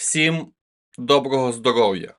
Всім доброго здоров'я.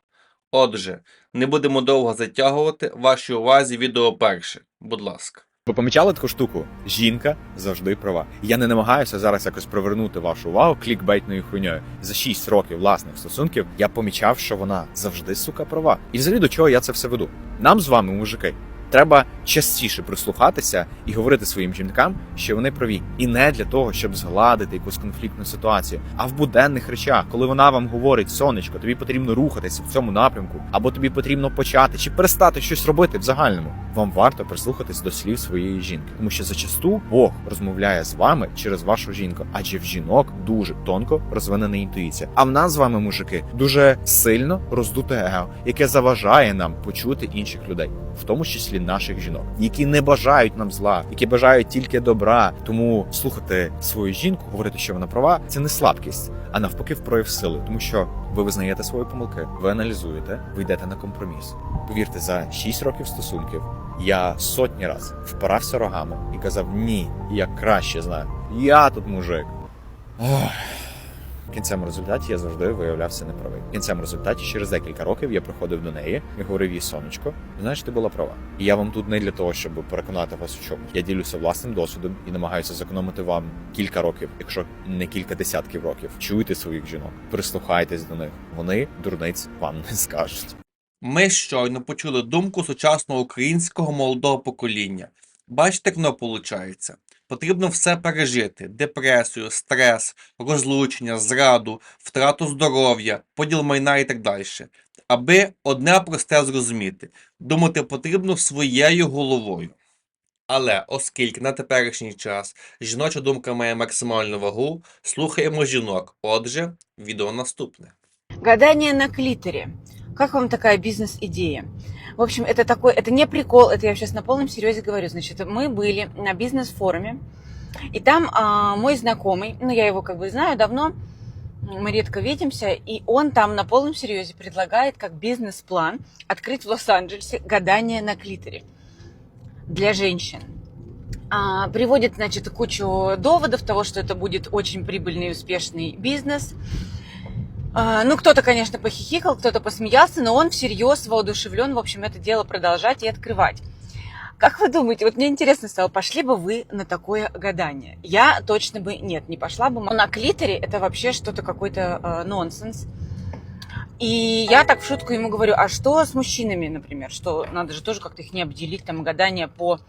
Отже, не будемо довго затягувати. Вашій увазі відео перше. Будь ласка. Ви помічали таку штуку? Жінка завжди права. Я не намагаюся зараз якось привернути вашу увагу клікбейтною хуйньою. За 6 років власних стосунків я помічав, що вона завжди сука права. І взагалі до чого я це все веду? Нам з вами, мужики, треба частіше прислухатися і говорити своїм жінкам, що вони праві, і не для того, щоб згладити якусь конфліктну ситуацію, а в буденних речах, коли вона вам говорить, сонечко, тобі потрібно рухатися в цьому напрямку, або тобі потрібно почати чи перестати щось робити в загальному. Вам варто прислухатись до слів своєї жінки, тому що зачасту Бог розмовляє з вами через вашу жінку, адже в жінок дуже тонко розвинена інтуїція. А в нас з вами, мужики, дуже сильно роздуте его, яке заважає нам почути інших людей, в тому числі наших жінок, які не бажають нам зла, які бажають тільки добра. Тому слухати свою жінку, говорити, що вона права, це не слабкість, а навпаки, в прояв сили, тому що ви визнаєте свої помилки, ви аналізуєте, ви йдете на компроміс. Повірте, за 6 років стосунків я сотні раз впирався рогами і казав: ні, я краще знаю. Я тут мужик. Ох. В кінцевому результаті я завжди виявлявся неправий. В кінцевому результаті через декілька років я приходив до неї і говорив їй сонечко, знаєш, ти була права. І я вам тут не для того, щоб переконати вас у чомусь. Я ділюся власним досвідом і намагаюся зекономити вам кілька років, якщо не кілька десятків років. Чуйте своїх жінок, прислухайтесь до них. Вони дурниць вам не скажуть. Ми щойно почули думку сучасного українського молодого покоління. Бачите, як воно виходить? Потрібно все пережити: депресію, стрес, розлучення, зраду, втрату здоров'я, поділ майна і так далі. Аби одне просте зрозуміти, думати потрібно своєю головою. Але оскільки на теперішній час жіноча думка має максимальну вагу, слухаємо жінок. Отже, відео наступне. Гадание на клиторе. Как вам такая бизнес-идея? В общем, это такой, это не прикол, это я сейчас на полном серьезе говорю. Значит, мы были на бизнес-форуме, и там а, мой знакомый, ну я его как бы знаю давно, мы редко видимся, и он там на полном серьезе предлагает как бизнес-план открыть в Лос-Анджелесе гадание на клиторе для женщин. А, приводит, значит, кучу доводов того, что это будет очень прибыльный и успешный бизнес. А, Ну, кто-то, конечно, похихикал, кто-то посмеялся, но он всерьез воодушевлен, в общем, это дело продолжать и открывать. Как вы думаете, вот мне интересно стало, пошли бы вы на такое гадание? Я точно бы нет, не пошла бы. Но на клиторе это вообще что-то какой-то э, нонсенс. И я так в шутку ему говорю, а что с мужчинами, например? Что надо же тоже как-то их не обделить, там гадание по э,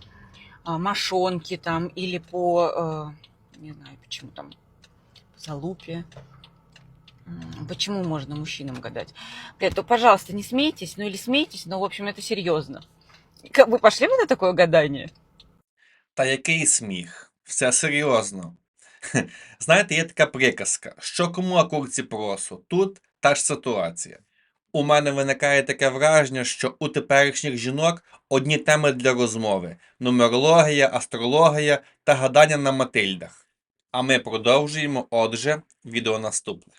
мошонке там или по, э, не знаю почему там, по залупе. М, Почему можно мужчинам гадать? Блядь, то, пожалуйста, не смейтесь, ну или смейтесь, но, в общем, это серьезно. Как вы пошли бы на такое гадание? Та який сміх? Все серйозно. Хе, Знаєте, є така приказка, що кому окурці просу, тут та ж ситуація. У мене виникає таке враження, що у теперішніх жінок одні теми для розмови: нумерологія, астрологія та гадання на Матильдах. А ми продовжуємо, отже, відео наступне.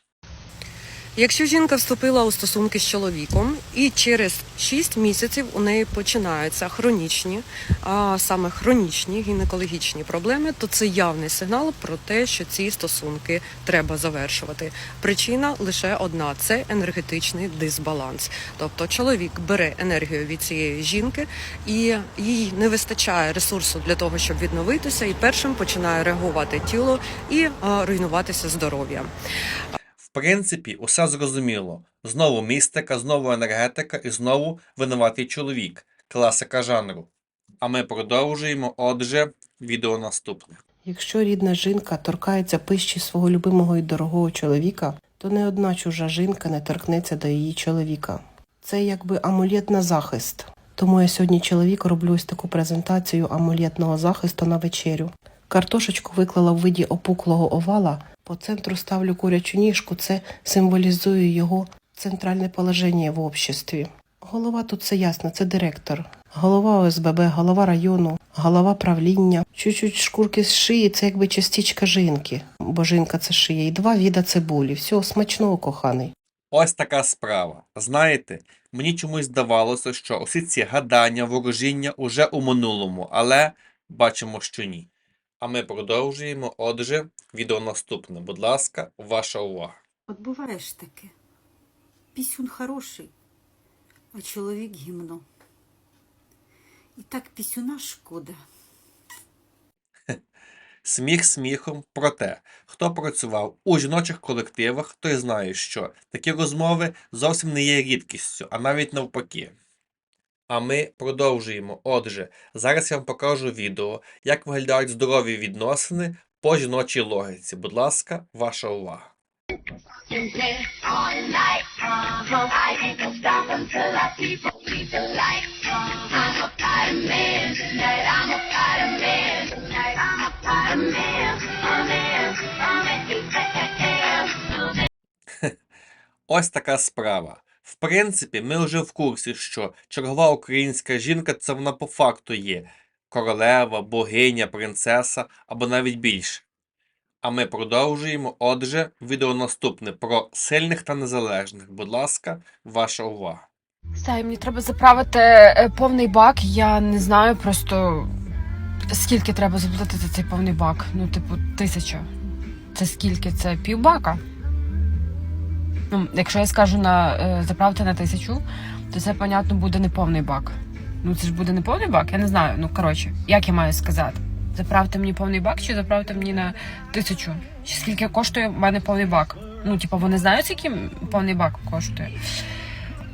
Якщо жінка вступила у стосунки з чоловіком, і через 6 місяців у неї починаються хронічні, а саме хронічні гінекологічні проблеми, то це явний сигнал про те, що ці стосунки треба завершувати. Причина лише одна це енергетичний дисбаланс. Тобто чоловік бере енергію від цієї жінки, і їй не вистачає ресурсу для того, щоб відновитися, і першим починає реагувати тіло і руйнуватися здоров'я. Принципі, усе зрозуміло. Знову містика, знову енергетика і знову винуватий чоловік. Класика жанру. А ми продовжуємо, отже, відео наступне. Якщо рідна жінка торкається пищі свого любимого і дорогого чоловіка, то не одна чужа жінка не торкнеться до її чоловіка. Це якби амулет на захист. Тому я сьогодні чоловіку роблю ось таку презентацію амулетного захисту на вечерю. Картошечку виклала в виді опуклого овала, по центру ставлю курячу ніжку, це символізує його центральне положення в обществі. Голова тут все ясно, це директор. Голова ОСББ, голова району, голова правління. Чуть-чуть шкурки з шиї це якби частичка жінки, бо жінка це шиє, і два віда цибулі. Все, смачного, коханий. Ось така справа. Знаєте, мені чомусь здавалося, що усі ці гадання, ворожіння уже у минулому, але бачимо, що ні. А ми продовжуємо. Отже, відео наступне. Будь ласка, ваша увага. От буває ж таке. Пісюн хороший, а чоловік гімно. І так пісюна шкода. Сміх сміхом, проте, хто працював у жіночих колективах, той знає, що такі розмови зовсім не є рідкістю, а навіть навпаки. А ми продовжуємо. Отже, зараз я вам покажу відео, як виглядають здорові відносини по жіночій логіці. Будь ласка, ваша увага. Ось така справа. В принципі, ми вже в курсі, що чергова українська жінка це вона по факту є королева, богиня, принцеса або навіть більше. А ми продовжуємо. Отже, відео наступне про сильних та незалежних. Будь ласка, ваша увага. Сай, мені треба заправити е, повний бак. Я не знаю просто скільки треба заплатити за цей повний бак. Ну, типу, тисяча. Це скільки? Це півбака. Ну, якщо я скажу на е, заправити на тисячу, то це, понятно, буде не повний бак. Ну, це ж буде не повний бак, я не знаю. Ну, коротше, як я маю сказати? Заправте мені повний бак чи заправте мені на тисячу? Чи скільки коштує в мене повний бак? Ну, типу, вони знають, скільки повний бак коштує.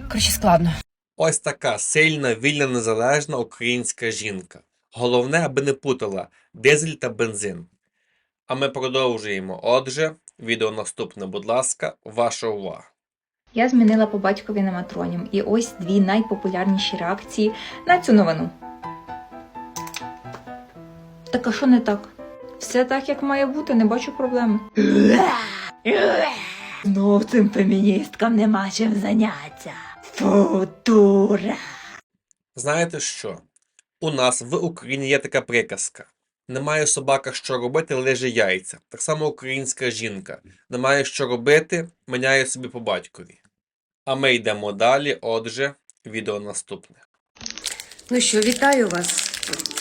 Коротше, складно. Ось така сильна, вільна, незалежна українська жінка. Головне, аби не путала дизель та бензин. А ми продовжуємо. Отже, відео наступне, будь ласка, ваша увага. Я змінила по батькові на матронім. І ось дві найпопулярніші реакції на цю новину. Так а що не так? Все так, як має бути, не бачу проблеми. Знов цим феміністкам нема чим заняття. Фу, дура. Знаєте що? У нас в Україні є така приказка. Немає собака що робити, лиже яйця. Так само українська жінка. Немає що робити, міняє собі по батькові. А ми йдемо далі. Отже, відео наступне. Ну що, вітаю вас.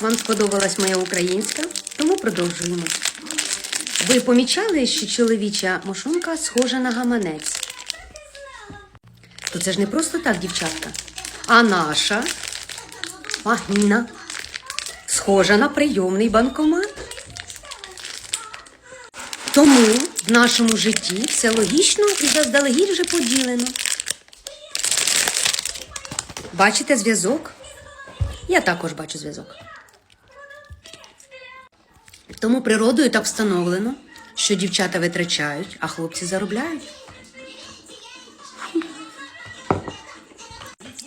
Вам сподобалась моя українська, тому продовжуємо. Ви помічали, що чоловіча мошонка схожа на гаманець? То це ж не просто так, дівчатка. А наша вагіна схожа на прийомний банкомат. Тому в нашому житті все логічно і заздалегідь вже поділено. Бачите зв'язок? Я також бачу зв'язок. Тому природою так встановлено, що дівчата витрачають, а хлопці заробляють.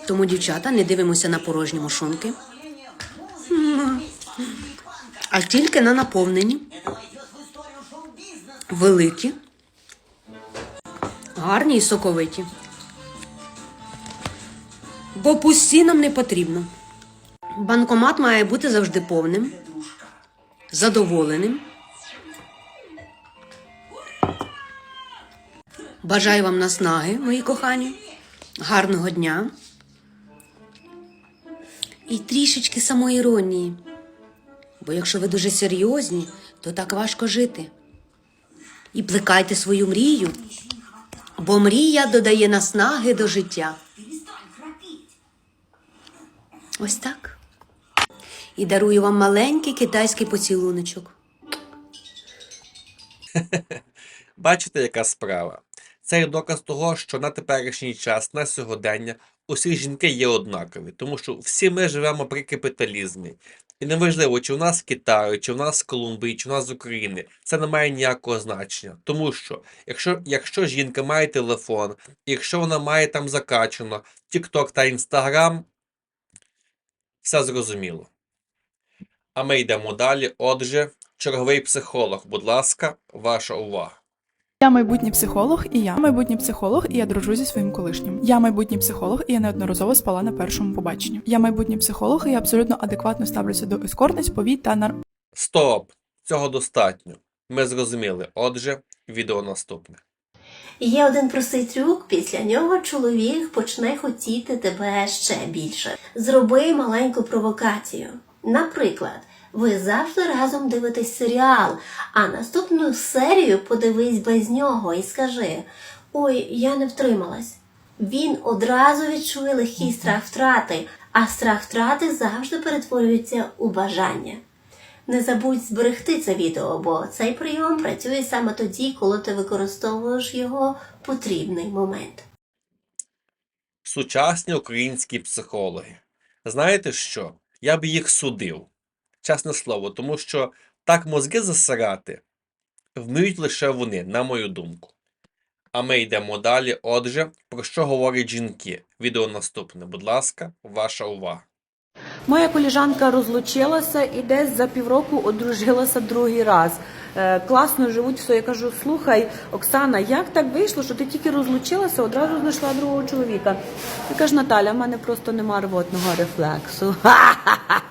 Тому, дівчата, не дивимося на порожні мошонки, а тільки на наповнені, великі, гарні і соковиті. Бо пусті нам не потрібно. Банкомат має бути завжди повним, задоволеним. Бажаю вам наснаги, мої кохані, гарного дня і трішечки самоіронії. Бо якщо ви дуже серйозні, то так важко жити. І плекайте свою мрію, бо мрія додає наснаги до життя. Ось так. І дарую вам маленький китайський поцілуночок. Бачите, яка справа? Це доказ того, що на теперішній час, на сьогодення, усі жінки є однакові, тому що всі ми живемо при капіталізмі. І неважливо, чи в нас з Китаю, чи в нас з Колумбії, чи в нас з України, це не має ніякого значення. Тому що, якщо, якщо жінка має телефон, якщо вона має там закачано TikTok та Instagram, все зрозуміло. А ми йдемо далі. Отже, черговий психолог, будь ласка, ваша увага. Я майбутній психолог, і я майбутній психолог, і я дружу зі своїм колишнім. Я майбутній психолог, і я неодноразово спала на першому побаченні. Я майбутній психолог, і я абсолютно адекватно ставлюся до ескортниць, повій та нар... Стоп! Цього достатньо. Ми зрозуміли. Отже, відео наступне. Є один простий трюк, після нього чоловік почне хотіти тебе ще більше. Зроби маленьку провокацію. Наприклад, Ви завжди разом дивитесь серіал, а наступну серію подивись без нього і скажи: Ой, я не втрималась. Він одразу відчує легкий страх втрати, а страх втрати завжди перетворюється у бажання. Не забудь зберегти це відео, бо цей прийом працює саме тоді, коли ти використовуєш його в потрібний момент. Сучасні українські психологи. Знаєте що? Я б їх судив. Чесне слово, тому що так мозги засирати вміють лише вони, на мою думку. А ми йдемо далі. Отже, про що говорять жінки? Відео наступне. Будь ласка, ваша увага. Моя коліжанка розлучилася і десь за півроку одружилася другий раз. Е, класно живуть все. Я кажу: слухай, Оксана, як так вийшло, що ти тільки розлучилася, одразу знайшла другого чоловіка. І каже, Наталя, в мене просто нема рвотного рефлексу.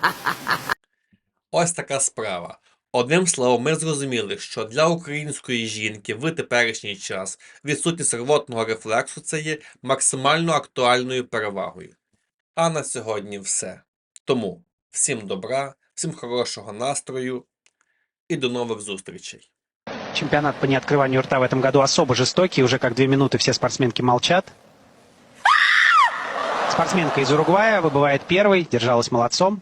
Ось така справа. Одним словом, ми зрозуміли, що для української жінки в теперішній час відсутність рвотного рефлексу це є максимально актуальною перевагою. А на сьогодні все. Тому всім добра, всім хорошого настрою і до нових зустрічей. Чемпионат по неоткрыванию рта в этом году особо жестокий. Уже как две минуты все спортсменки молчат. Спортсменка из Уругвая выбывает первой, держалась молодцом.